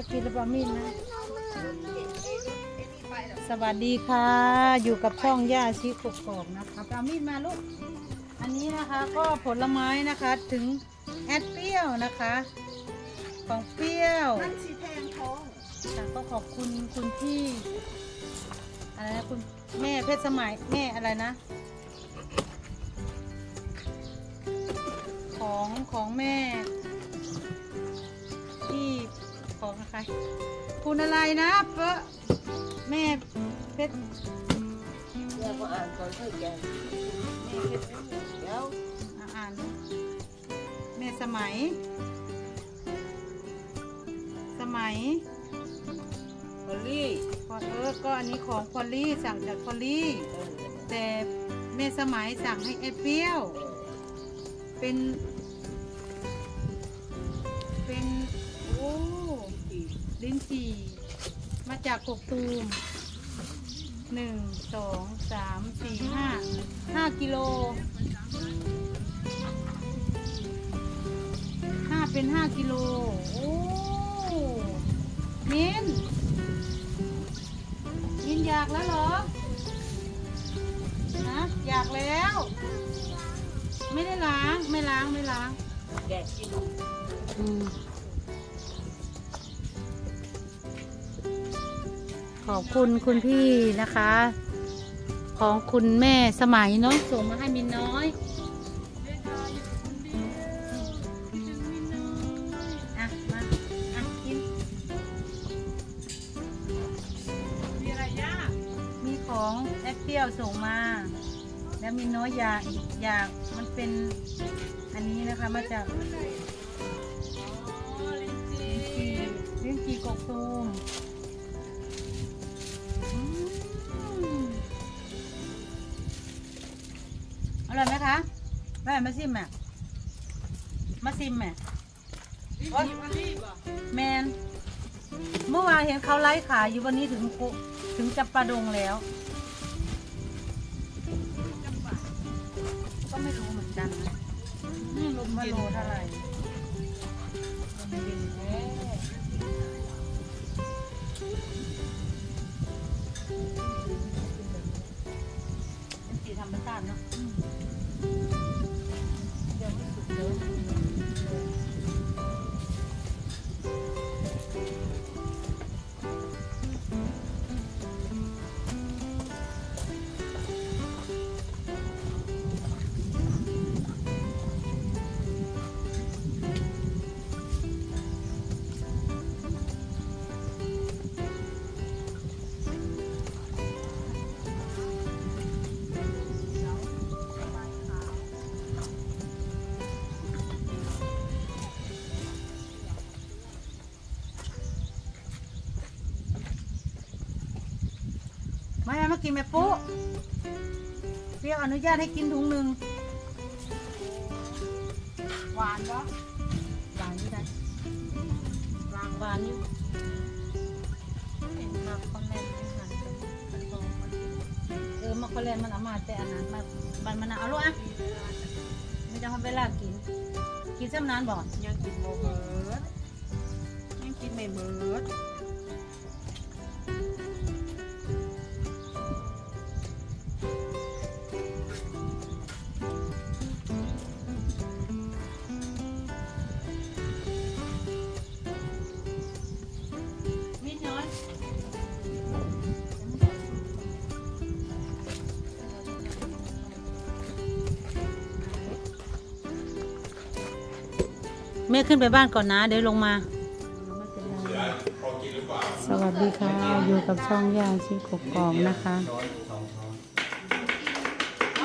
ถ้ากินแล้วปลามีดนะ สวัสดีค่ะ อยู่กับช่องย่าชีกกอกนะคะปลามีดมาลูก อันนี้นะคะก็ผลไม้นะคะถึงแอดเปรี้ยวนะคะ ของเปรี้ยวมันสีแทงท้องค่ะก็ขอบคุณคุณพี่อะไรนะคุณแม่เพชรสมัยแม่อะไรนะ ของของแม่ ของใครคุณอะไรนะเปะแม่เพชรเดี๋ยวมาอ่านก่อนเพื่อแกแม่เพชรเดี๋ยวอะอ่านแม่สมัย สมัยพอลลี่พอเออก็อันนี้ของพอลลี่สั่งจากพอลลี่เออแต่แม่สมัยสั่งให้เอดเปรี้ยวเออเป็นเป็น ลิ้นจี่ มาจากกกตูมหนึ่งสองสามสี่ห้าห้ากิโลห้าเป็นห้ากิโล โอ้มินมินอยากแล้วเหรอนะอยากแล้ว ไม่ได้ล้างไม่ล้างไม่ล้างแกะกิน ขอบคุณคุณพี่นะคะ ของคุณแม่สมัยเนาะส่งมาให้มินน้อยอะมาอะกินมีอะไรยากมีของแอปเปิลส่งมา แล้วมินน้อยอยากอีกอยากมันเป็นอันนี้นะคะมาจากอ๋อลิ้นจี่ลิ้นจี่กกตูม ม่มาชิมแม่มาชิมแม่ลิ้นแมนเมื่อวานเห็นเขาไลฟ์ขายอยู่วันนี้ถึงโคถึงจับปลาดงแล้ว ก็ไม่รู้เหมือนกันนะอืมมาโลเท่าไหร่ท้เป็นสีธรรมชาติเนาะ กินแม่ปุ๊เปรี้ยวอนุญาตให้กินถุงหนึ่งหวานบ่หวานอยู่นะวางหวานอยู่เห็นมาคอมเมนต์หันกันมันบอกมันเออมาคอมเมนต์มันเอามาแต่อันนั้นมาบันมันเอาลูกอะไม่จะทำเวลากิน กินซ้ำนานบ่ยังกินโมเบิร์ดยังกินไม่เบิร์ด แม่ขึ้นไปบ้านก่อนนะ เดี๋ยวลงมา สวัสดีค่ะ อยู่กับช่องย่าชีกกองนะคะ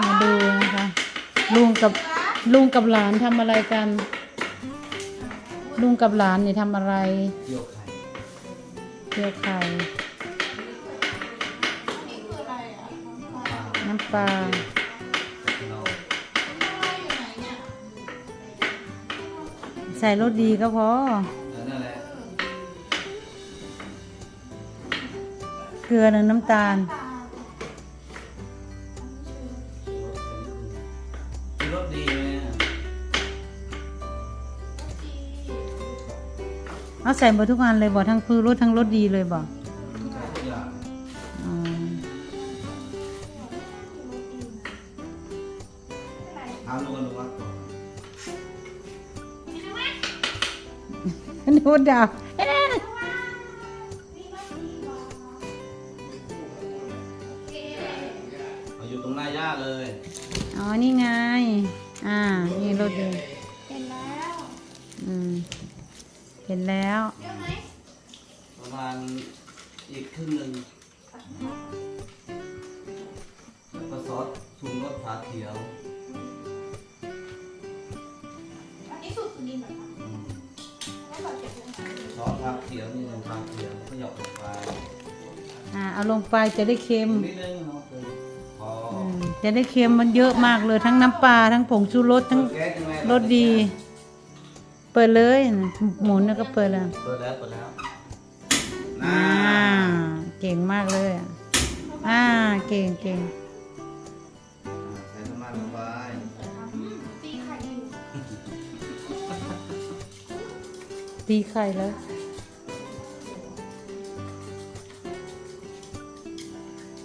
มาดูนะคะ ลุงกับลุงกับหลานทำอะไรกัน ลุงกับหลานนี่ทำอะไรโยกไข่เกลือไข่น้ำปลา ใส่รสดีก็พอแล้วนั่นแหละเกลือหนึ่งน้ำตาล รสดีไหมอะเอาใส่หมดทุกอันเลยบ่ทั้งพือรถทั้งรถดีเลยบ่ใช้ทุกอย่างอ๋อถามลุงกันลุงว่า ก่อนนึกว่าดาวเอ๊ะเอาอยู่ตรงหน้าย่าเลย อ๋อ นี่ไง อ่า นี่รถดีเห็นแล้วอืมเห็นแล้ว เยอะไหมประมาณอีกครึ่งหนึ่งแล้วก็ซอสชุมรสฝาเขียว อันนี้สูตรสุนินเหรอคะ ซอสฝาเขียวนี่หนึ่งฝาเขียวก็หยอกลงไปอ่าเอาลงไปจะได้เค็มนิดนึงเนาะพออืมจะได้เค็มมันเยอะมากเลยทั้งน้ำปลาทั้งผงชูรสทั้งเปิดแก๊สยังไงรสดี เปิดเลยนะหมุนแล้วก็เปิดแล้วเปิดแล้วเปิดแล้วอ่าเก่งมากเลยอะอ่าเก่งเก่ง ตีไข่แล้ว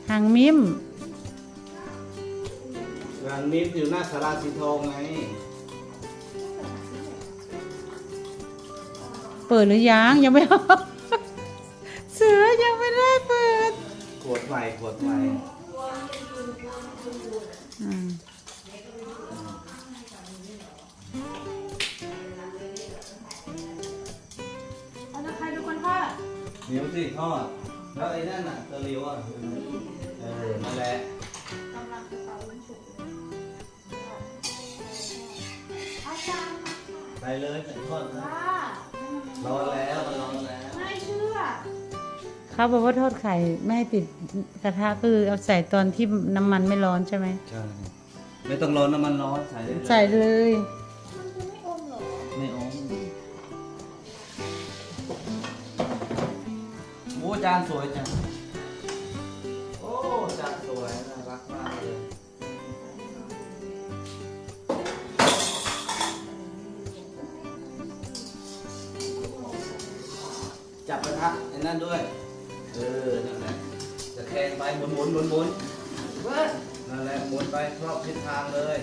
หางมิมร้านมิฟอยู่หน้าสาราสีทองไง เปิดหรือยังยังไม่เอาเสือยังไม่ได้เปิด ขวดใหม่ขวดใหม่ อืม เหนียวสิทอดแล้วไอ้นั่นน่ะตะหลิวอะเออนั่นแหละกำลังจะเป่าลูกฉุกเลยอาจารย์ไปเลยใส่ทอดนะว่าร้อนแล้วมันร้อนแล้วไม่เชื่อเขาบอกว่าทอดไข่ไม่ให้ติดกระทะคือเอาใส่ตอนที่น้ำมันไม่ร้อนใช่ไหมใช่ไม่ต้องร้อนน้ำมันร้อนใส่ได้เลย ใส่เลย จานสวยจัง โอ้ จานสวยน่ารักมากเลย จับกระทะไอ้นั่นด้วย เออ นั่นแหละ จะแทงไปหมุนหมุนหมุนหมุนเว้ยนั่นแหละหมุนไปรอบทิศทางเลย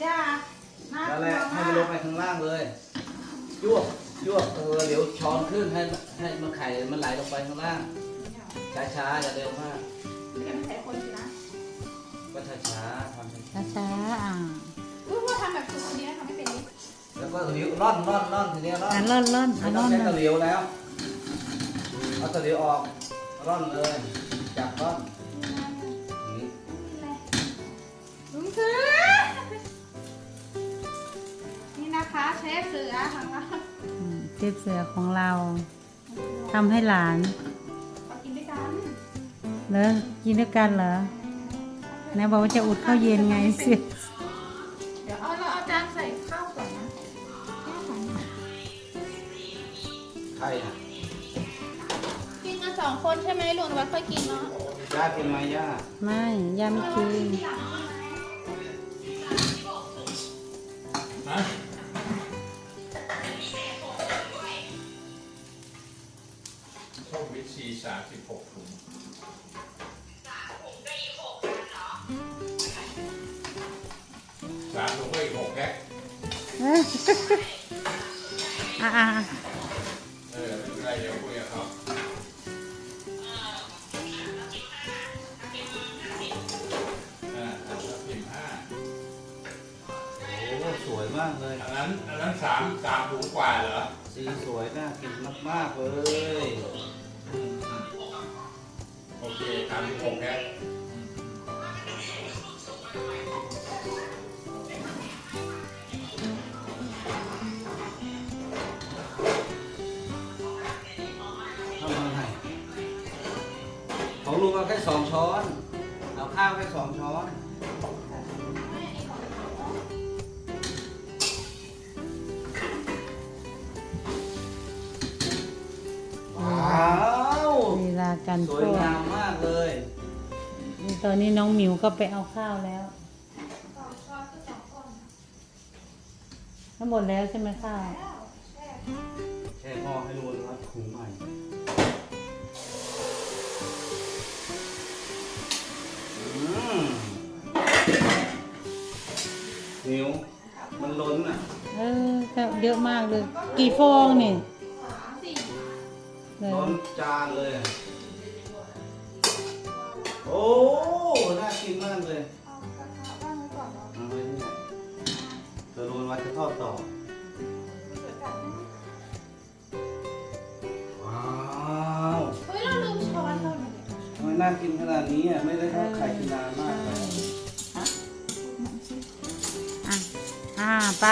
อย่าน่านั่นกแหลัละวให้มามันลงกไปข้างล่างเลย ยวบยวบเออเดี๋ยวช้อนขึ้นให้ให้มันไข่มันไหลลงไปข้างล่าง ช้าๆอย่าเร็วมากไม่ได้ไม่ใส่คนสินะก็ช้าๆทำช้าช้าๆอ่าอุ้ยว่าทำแบบสูตรสุนินทำไม่เป็นดิๆแล้วก็เหลียวร่อนร่อนร่อนทีนี้ร่อนอะร่อนร่อนไม่อะต้ร่อองนใช้ร่อตะนเหลียวแล้ว เอาตะเหลียวออกร่อนเลยจับร่อนอย่างนี้ลุงเสือนี่นะคะเชฟเสือทางเราอืม เทปเสือของเราทำให้หลานมากินด้วยกันเหรอกินด้วยกันเหรอไหนบอกว่าจะอุดข้าวเย็นไงเสิเดี๋ยวเอาเราเอาจานใส่ข้าวก่อนนะแค่ของไข่อะกินกันสองคนใช่ไหมลุงวัดค่อยกินเนาะย่ากินไหมย่าไม่ย่าไม่กินโช สามสิบหกถุงสามถุงก็อีกหกแพ็คอะอะอะเออไม่เป็นไรเดี๋ยวคุยกับเขาอ่าเอาสักสิบห้าโอ้สวยมากเลย อันนั้นอันนั้นสามสามถุงกว่าเหรอ สีสวยน่ากินมากๆเลยโอ เคสามสิบหกแค่ทำอะไรของลุงเอาแค่สองช้อน เอาข้าวแค่สองช้อน การสคั่วยวงามมากเลยตอนนี้น้องหมิวก็ไปเอาข้าวแล้วสองช้อนคือสองคนทั้งหมดแล้วใช่ไหมข้าวแค่ห่อให้รู้นะครับถุงใหม่อืมนิ้วมันล้นอะ เออแต่เยอะมากเลย กี่ฟองนี่สามสี่เลยล้นจานเลยอะ โอ้ น่ากินมากเลยเอากระทะว่างไว้ก่อนเนาะเอาไว้ที่ไหนเธอรู้ว่าจะทอดต่อ เดี๋ยวกัดนะว้าวเฮ้ยเราลืมช้อนเราเนี่ยทำไมน่ากินขนาดนี้อะ ไม่ได้ทอดไข่กินนานมากเลย อะ อ่าไป